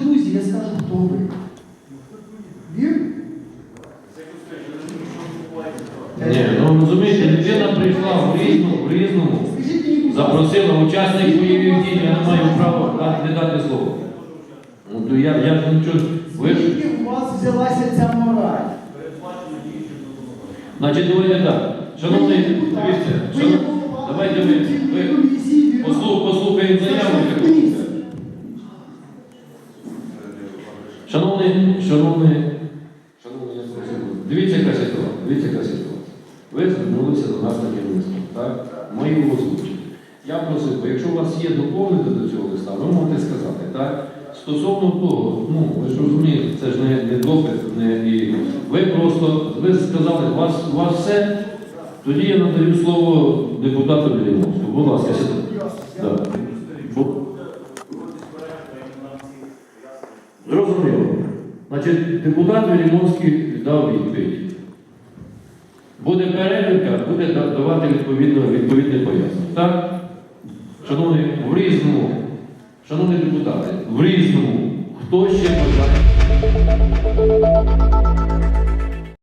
друзі, я скажу, хто ви. Вірно? Ні, ну розумієте, людина прийшла в різному, в різному. Запросила учасник бойових дій, я не маю права дати- не дати слово. Ну, то я, я ж нічого. Ви ж, звідки у вас взялася ця мораль? значить, давайте так. Шановний, дивіться, шанов... давайте ми, ви Шановний, я прошу, дивіться, яка ситуація, дивіться, яка ситуація. Ви звернулися до нас на керівництво, так? Ми його озвучили. Я просив, би, якщо у вас є доповнити до цього листа, ви можете сказати, так? Стосовно того, ну, ви ж розумієте, це ж не, не допит, не і ви просто, ви сказали, у вас, у вас все, тоді я надаю слово депутату Білімовську. Будь ласка, Значить, депутат Велімовський дав відповідь. Буде перевірка, буде давати відповідне пояснення. Так? Шановні, в різному, шановні депутати, в різному, хто ще бажає?